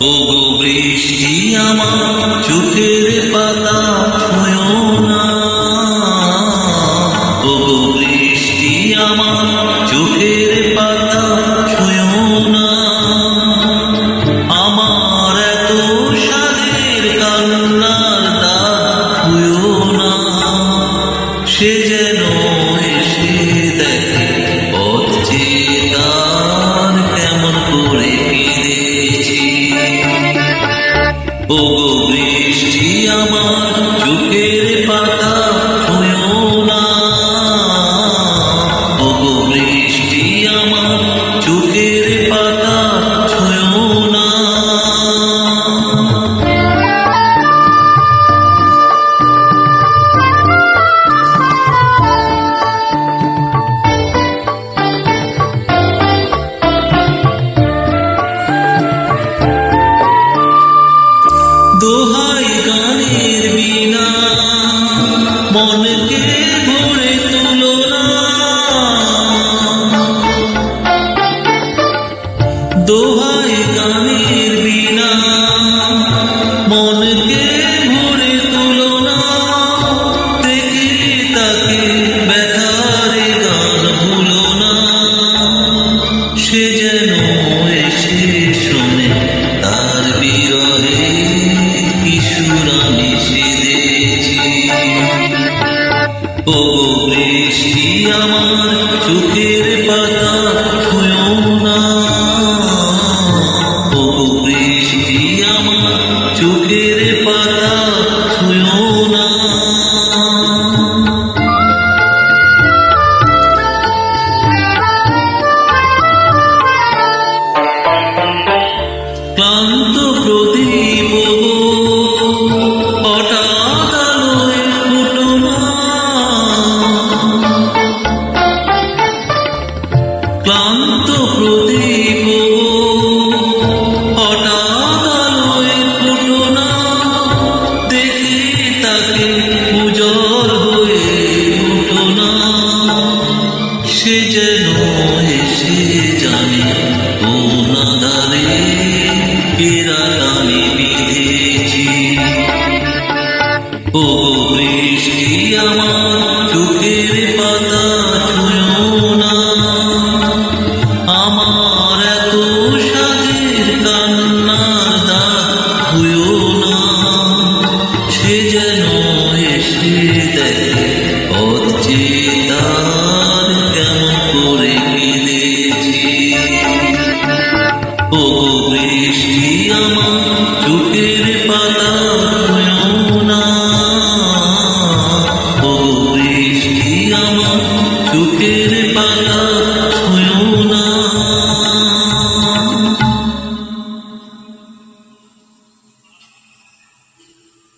ও গো বৃষ্টি আমার চোখের পাতা ছয়। ওগো বৃষ্টি আমার চোখের পাতা ছুঁয়ো মনকে ভরে তুলো না। দোহাই গানের বিনা। মনকে চুপে বৃষ্টি আমার চোখের পাতা ছুঁয়ো না। আমার এত সাজের কান্নার দাগ ধুয়ো না। সে যেন এসে দেখে অচিতার কেমন করে কিনেছি ও বৃষ্টি আমার চোখের পাতা